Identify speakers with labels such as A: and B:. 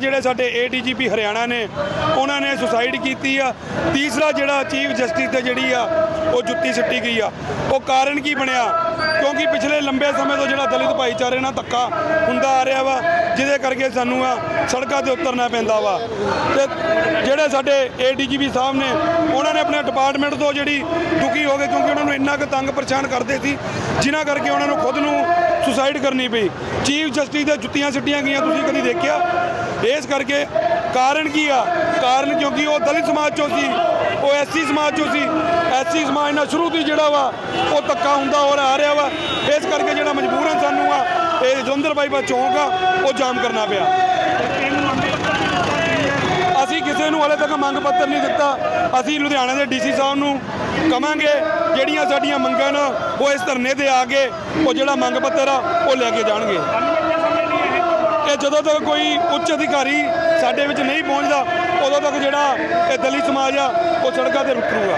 A: ਜਿਹੜੇ ਸਾਡੇ ਏਡੀਜੀਪੀ ਹਰਿਆਣਾ ਨੇ, ਉਹਨਾਂ ਨੇ ਸੁਸਾਈਡ ਕੀਤੀ ਆ। ਤੀਸਰਾ ਜਿਹੜਾ ਚੀਫ ਜਸਟਿਸ ਤੇ ਜਿਹੜੀ ਆ, ਉਹ ਜੁੱਤੀ ਸਿੱਟੀ ਗਈ ਆ। ਉਹ ਕਾਰਨ ਕੀ ਬਣਿਆ? ਕਿਉਂਕਿ ਪਿਛਲੇ ਲੰਬੇ ਸਮੇਂ ਤੋਂ ਜਿਹੜਾ ਦਲਿਤ ਭਾਈਚਾਰੇ ਨਾਲ ਧੱਕਾ ਹੁੰਦਾ ਆ ਰਿਹਾ ਵਾ, ਜਿਹਦੇ ਕਰਕੇ ਸਾਨੂੰ ਆ ਸੜਕਾਂ ਤੇ ਉਤਰਨਾ ਪੈਂਦਾ ਵਾ। ਤੇ ਜਿਹੜੇ ਸਾਡੇ ਏਡੀਜੀਪੀ ਸਾਹਿਬ ਨੇ, ਉਹਨਾਂ ਨੇ ਆਪਣੇ ਡਿਪਾਰਟਮੈਂਟ ਤੋਂ ਜਿਹੜੀ ਦੁਖੀ ਹੋ ਗਏ, ਕਿਉਂਕਿ ਉਹਨਾਂ ਨੂੰ ਇੰਨਾ ਕੁ ਤੰਗ ਪਰੇਸ਼ਾਨ ਕਰਦੇ ਸੀ, ਜਿਨ੍ਹਾਂ ਕਰਕੇ ਉਹਨਾਂ ਨੂੰ ਖੁਦ ਨੂੰ ਸੁਸਾਈਡ ਕਰਨੀ ਪਈ। ਚੀਫ ਜਸਟਿਸ ਦੇ ਜੁੱਤੀਆਂ ਸਿੱਟੀਆਂ ਗਈਆਂ, ਤੁਸੀਂ ਕਦੀ ਦੇਖਿਆ? ਇਸ ਕਰਕੇ ਕਾਰਨ ਕੀ ਆ? ਕਾਰਨ ਕਿਉਂਕਿ ਉਹ ਦਲਿਤ ਸਮਾਜ ਚੋਂ ਸੀ, ਉਹ ਐਸਸੀ ਸਮਾਜ ਚੋਂ ਸੀ। ਐਸਸੀ ਸਮਾਜ ਨਾਲ ਸ਼ੁਰੂ ਤੋਂ ਹੀ ਜਿਹੜਾ ਵਾ, ਉਹ ਧੱਕਾ ਹੁੰਦਾ ਹੋ ਆ ਰਿਹਾ ਵਾ। ਇਸ ਕਰਕੇ ਜਿਹੜਾ ਮਜਬੂਰਨ ਸਾਨੂੰ ਆ, ਇਹ ਜਲੰਧਰ ਬਾਈਪਾਸ ਚੌਂਕ ਆ, ਉਹ ਜਾਮ ਕਰਨਾ ਪਿਆ। ਅਸੀਂ ਕਿਸੇ ਨੂੰ ਹਾਲੇ ਤੱਕ ਮੰਗ ਪੱਤਰ ਨਹੀਂ ਦਿੱਤਾ। ਅਸੀਂ ਲੁਧਿਆਣਾ ਦੇ ਡੀਸੀ ਸਾਹਿਬ ਨੂੰ ਕਵਾਂਗੇ, ਜਿਹੜੀਆਂ ਸਾਡੀਆਂ ਮੰਗਾਂ ਨਾ, ਉਹ ਇਸ ਧਰਨੇ ਤੇ ਆ ਕੇ, ਉਹ ਜਿਹੜਾ ਮੰਗ ਪੱਤਰ ਆ, ਉਹ ਲੈ ਕੇ ਜਾਣਗੇ। ਇਹ ਜਦੋਂ ਤੱਕ ਕੋਈ ਉੱਚ ਅਧਿਕਾਰੀ ਸਾਡੇ ਵਿੱਚ ਨਹੀਂ ਪਹੁੰਚਦਾ, ਉਦੋਂ ਤੱਕ ਜਿਹੜਾ ਇਹ ਦਲਿਤ ਸਮਾਜ ਆ, ਉਹ ਸੜਕਾਂ ਤੇ ਰੁਕੂਗਾ।